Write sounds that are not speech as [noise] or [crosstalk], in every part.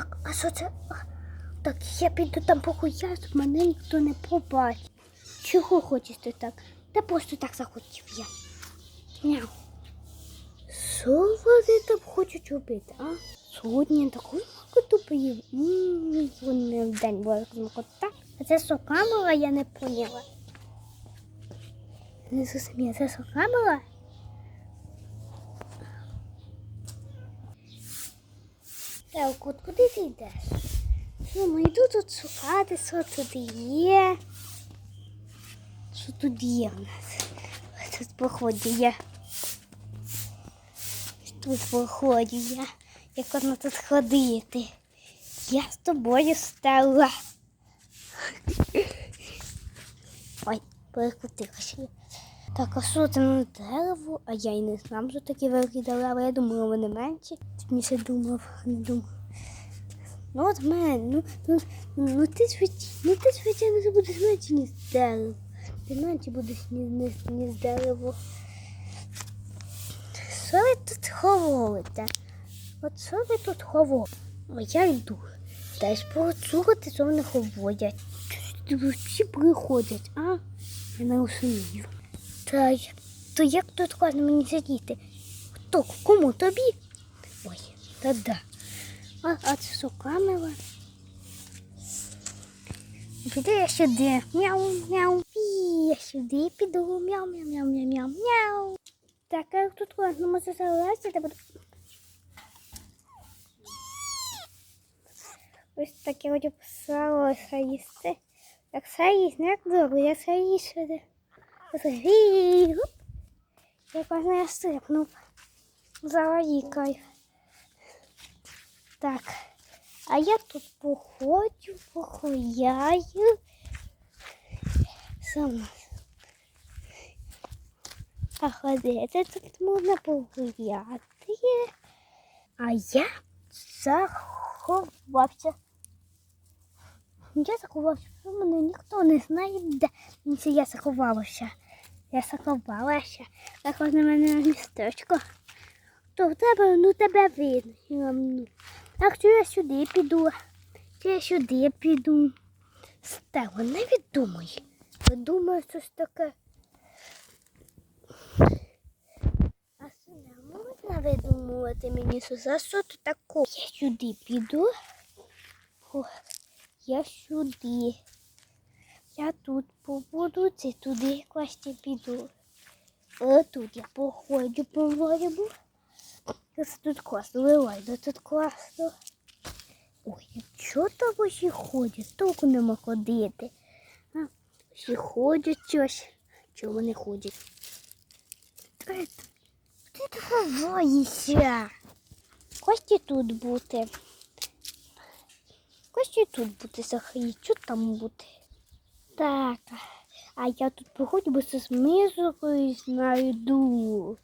Так, а що це? Так, я піду там похуяю, щоб мене ніхто не побачить. Чого хочеш ти так? Та просто так захотів я. Мяу. Що вони там хочуть робити, а? Сьогодні таку смакоту поїв. Вони в день була смакота. А це що, я не поняла. Не зрозуміла, це що? От куди ти йдеш? Ну, йду тут шукати, що тут є. Що тут є у нас? Тут походу є. Тут походу я. Як вона тут ходити. Я з тобою стала. Ой, перекрутилася. Так, а що це на дерево? А я й не знав, що такі великі дерева. Я думала, вони менші. Точніше думав, не думав. Ну от в мене, ну, ну, ну ти звичайно, ну ти звичайно ти будеш менше, ніж дерево. Ти менше будеш, ніж, ніж, ніж дерево. Що ви тут ховуєте? От що ви тут ховуєте? О, я йду. Теж поцукати, що вони ховодять. Всі приходять, а? Я не розумію. Та то як тут класно мені сидіти? Хто? Кому тобі? Ой, та да. А, а це що? Піду я сюди. Мяу, мяу. І я сюди піду. Мяу, мяу, мяу, мяу, мяу, мяу. Так, як тут класно, може залазити? Буду... Ось так я хочу їсти. Так все не як добре, я все їсть сюди. Згрі, гуп. Як можна я стрипнув. Кайф. Так. А я тут походжу, похуяю. Сама. А ходити тут можна погуляти. А я заховався. Я заховався, що мене ніхто не знає, де я заховалася. Я заховалася. Так на мене містечко. То в тебе, ну тебе видно. Так що я сюди піду. Чи я сюди піду. Стело, не віддумай. Видумай щось таке. А сюди можна видумувати мені, що за що тут таке? Я сюди піду. О, я сюди. Я тут побуду, це туди класти піду. О, тут я походжу по морю. Це тут класно, вилай, да тут класно. Ой, чого там усі ходять? Толку нема ходити. А, ходять щось. Чого вони ходять? Ти, тут ховаєшся. Кості тут бути. Кості тут бути захиї. Що там бути? Так. А я тут походжу, бо з мизокою знайду.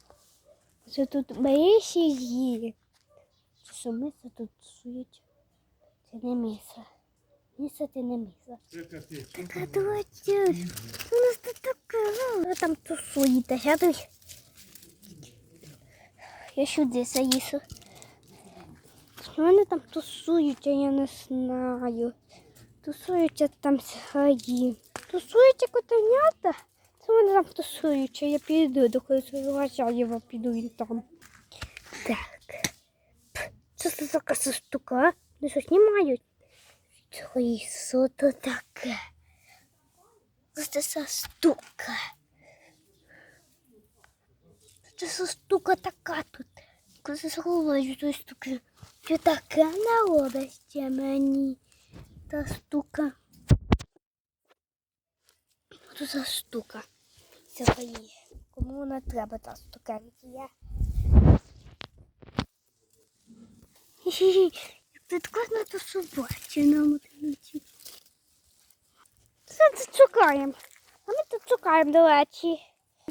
Це тут миші є. Це що миса тут сують? Це не миса. Миса це не миса. Така доча. У нас тут така. ну, Ви там тусуєте. Я тут. Я сюди заїсу. Вони там тусуються, я не знаю. Тусуються там саї. Тусуються котенята. Це вони там тусуються. Я піду до когось його піду і там. Так. Що це така за штука? Вони що знімають? Що то таке? Що це штука? Що це штука така тут? Коли це головою тої штуки. Що таке народиться мені? Та штука. Що за штука? Це. Кому вона треба та штукенція? я? Хі-хі-хі. Як тут кожна то собачина мотануті. Все це цукаємо. А ми тут цукаємо, до речі.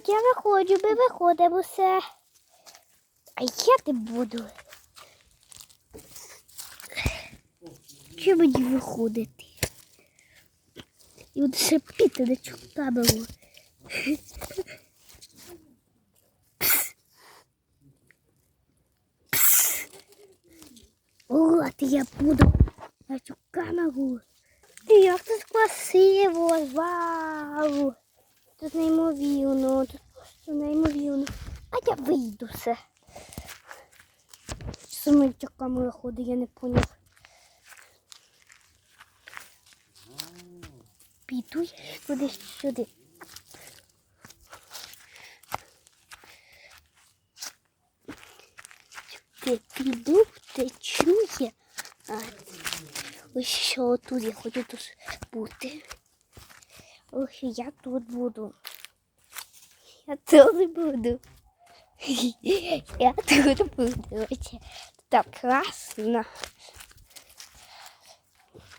Я виходжу, ми виходимо все. А я не буду. Чи мені виходити? І буду шипіти на цю камеру. От я буду на цю камеру. Як тут красиво, вау! Тут неймовірно, тут просто неймовірно. А я вийду все. Саме ця камера ходить, я не поняв. Піду я кудись сюди. Сюди піду, втечу я. А, що тут я хочу тут бути. Ох, я тут буду. Я тут буду. [laughs] Я тут буду. Так класно.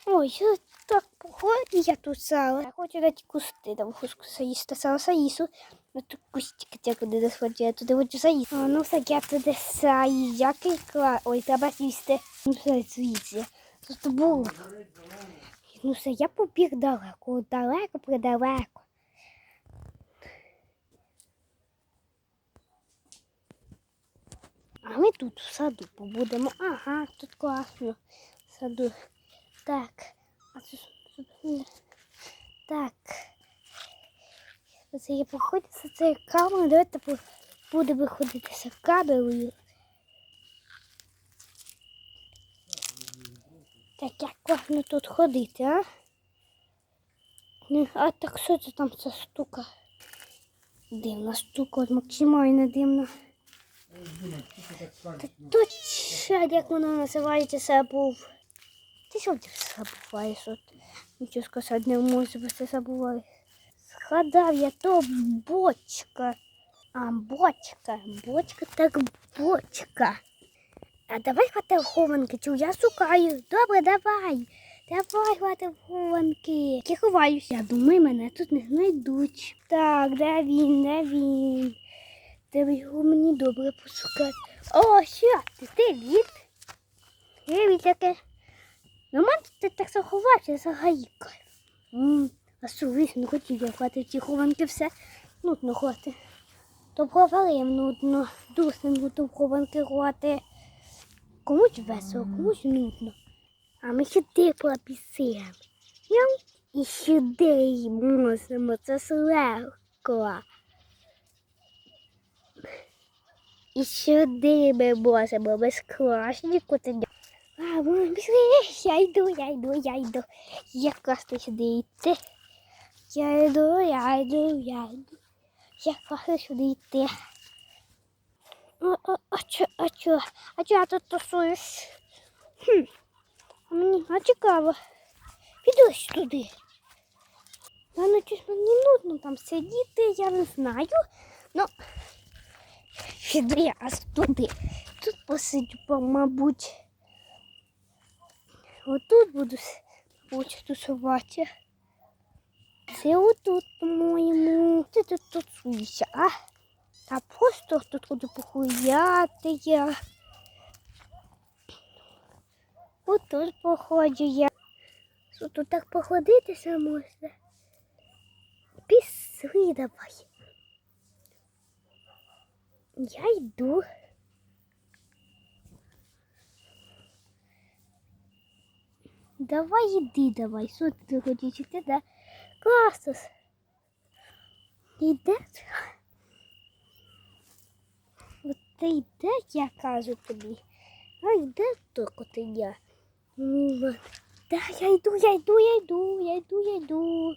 Ой, так погоді я тут сала. Я хочу дати кусти, там хочу заїсти сала саїсу. Ну тут кустики ті куди не я туди хочу заїсти. А, ну все, я туди саї, який клас. Ой, треба їсти. Ну все, звідси. Тут було. Ну все, я побіг далеко, далеко, предалеко. А ми тут в саду побудемо. Ага, тут класно. Саду. Так. А тут, тут так. Оце я за цією камерою. Давайте будемо ходити з камерою. Так як класно тут ходити, а? Ну, а так що це там за штука? Дивна штука, от максимально дивна. Та точно, як воно називається, забув. Ти що ти забуваєш? От? Нічого сказати не можу, бо це забуваю. Згадав я то бочка. А, бочка. Бочка так бочка. А давай хвати хованки, чу я шукаю. Добре, давай. Давай хвати хованки. Я ховаюся. Я думаю, мене тут не знайдуть. Так, де він, де він? Треба його мені добре пошукати. О, що? Ти привіт. Привіт, яке. Ну, мене ти так заховався за гаїкою. М, А сувись, не хотів я хвати ті хованки все. Нудно хвати. То говорив нудно. Дуже нудно хованки хвати. Комусь весело, комусь нудно. А ми сюди попісимо. І сюди мусимо, це легко. І сюди ми можемо безкласні котеня. Пішли, я йду, я йду, я йду. Як класно сюди йти. Я йду, я йду, я йду. Як класно сюди йти. А, а, чо, а чо, а чо я тут тусуюсь? Хм, а мені, а цікаво. Піду ось туди. Щось мені нудно там сидіти, я не знаю. Ну, піду я туди. Тут посидю, мабуть. Отут буду мабуть, тусувати. Це отут, по-моєму. Ти тут тусуєшся, а? Та просто тут буду похуяти я. Отут походжу я. Тут так походитися можна? Пішли давай. Я йду. Давай іди, давай. Що ти хочеш іти, да? Класно. Іде? От ти йде, я кажу тобі. А йде то котеня. Да, я йду, я йду, я йду, я йду, я йду.